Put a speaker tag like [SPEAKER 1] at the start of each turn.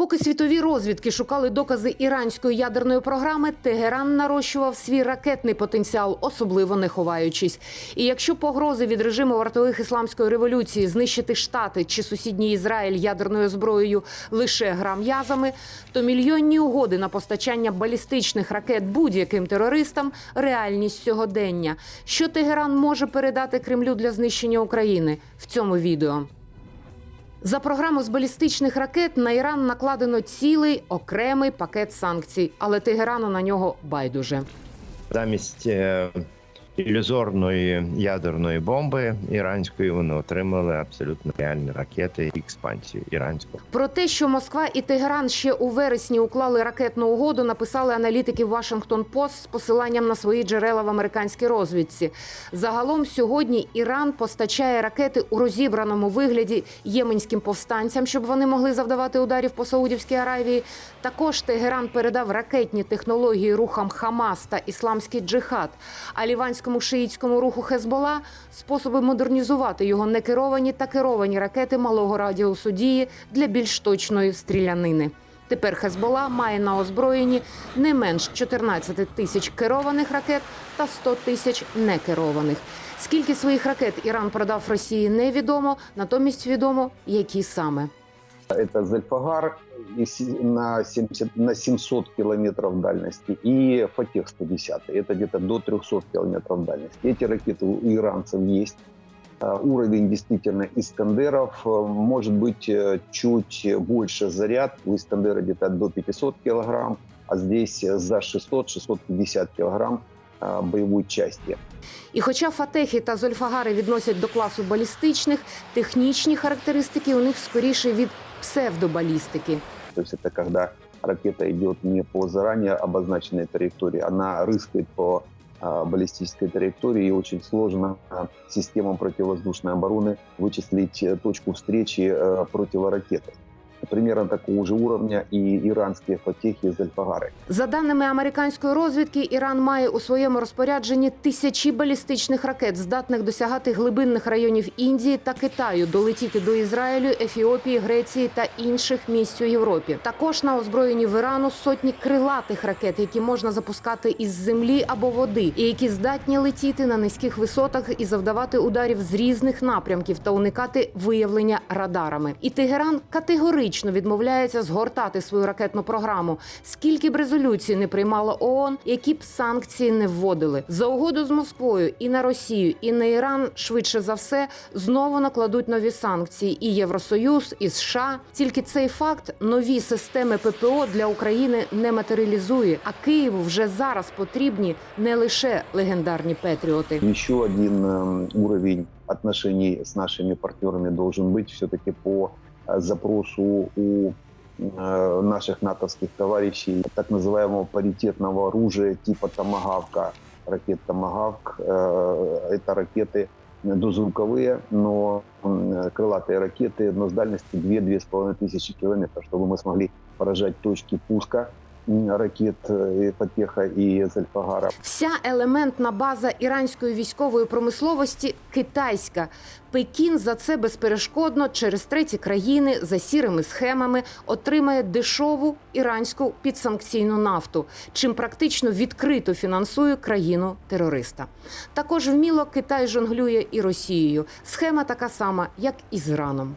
[SPEAKER 1] Поки світові розвідки шукали докази іранської ядерної програми, Тегеран нарощував свій ракетний потенціал, особливо не ховаючись. І якщо погрози від режиму вартових ісламської революції знищити штати чи сусідній Ізраїль ядерною зброєю лише грам'язами, то мільйонні угоди на постачання балістичних ракет будь-яким терористам реальність сьогодення. Що Тегеран може передати Кремлю для знищення України в цьому відео? За програму з балістичних ракет на Іран накладено цілий окремий пакет санкцій, але Тегерану на нього байдуже.
[SPEAKER 2] Замість е, ілюзорної ядерної бомби іранської вони отримали абсолютно реальні ракети і експансію іранську.
[SPEAKER 1] Про те, що Москва і Тегеран ще у вересні уклали ракетну угоду, написали аналітики Washington Post з посиланням на свої джерела в американській розвідці. Загалом сьогодні Іран постачає ракети у розібраному вигляді єменським повстанцям, щоб вони могли завдавати ударів по Саудівській Аравії. Також Тегеран передав ракетні технології рухам Хамас та Ісламський джихад, а ліванському шиїцькому руху Хезбола способи модернізувати його некеровані та керовані ракети малого радіусу дії для більш точної стрілянини. Тепер Хезбола має на озброєнні не менш 14 тисяч керованих ракет та 100 тисяч некерованих. Скільки своїх ракет Іран продав Росії, невідомо, натомість відомо, які саме.
[SPEAKER 3] Это Зельфагар и си- на, 70, на 700 километров дальности и Фатех 110. Это где-то до 300 километров дальности. Эти ракеты у иранцев есть. А, Уровень действительно Искандеров э, может быть э, чуть больше заряд. У Искандера где-то до 500 килограмм, а здесь э, за 600-650 килограмм а, боевой части.
[SPEAKER 1] І хоча фатехи та зольфагари відносять до класу балістичних, технічні характеристики у них скоріше від псевдобалістики.
[SPEAKER 3] То есть это когда ракета идет не по заранее обозначенной траектории, она рыскает по а, баллистической траектории, и очень сложно а, системам противовоздушной обороны вычислить э, точку встречи э, противоракеты. Примерно такого же уровня и иранские фатехи и зальфагары.
[SPEAKER 1] За даними американської розвідки, Іран має у своєму розпорядженні тисячі балістичних ракет, здатних досягати глибинних районів Індії та Китаю, долетіти до Ізраїлю, Ефіопії, Греції та інших місць у Європі. Також на озброєнні в Ірану сотні крилатих ракет, які можна запускати із землі або води, і які здатні летіти на низьких висотах і завдавати ударів з різних напрямків та уникати виявлення радарами. І Тегеран категорично відмовляється згортати свою ракетну програму. Скільки б резолюцій не приймала ООН, які б санкції не вводили за угоду з Москвою і на Росію, і на Іран швидше за все знову накладуть нові санкції. І Євросоюз, і США. Тільки цей факт нові системи ППО для України не матеріалізує. А Києву вже зараз потрібні не лише легендарні петріоти.
[SPEAKER 3] Еще один эм, уровень отношений с нашими партнерами должен быть все-таки по э, запросу у э, наших натовских товарищей так называемого паритетного оружия типа «Томагавка». Ракет «Томагавк» э, – это ракеты дозвуковые, но м, крылатые ракеты, но с дальностью 2-2,5 тысячи километров, чтобы мы смогли поражать точки пуска м, ракет «Фатеха» и «Зальфагара».
[SPEAKER 1] Вся елементна база іранської військової промисловості китайська. Пекін за це безперешкодно через треті країни за сірими схемами отримає дешову іранську підсанкційну нафту, чим практично відкрито фінансує країну терориста. Також вміло Китай жонглює і Росією. Схема така сама, як і з Іраном.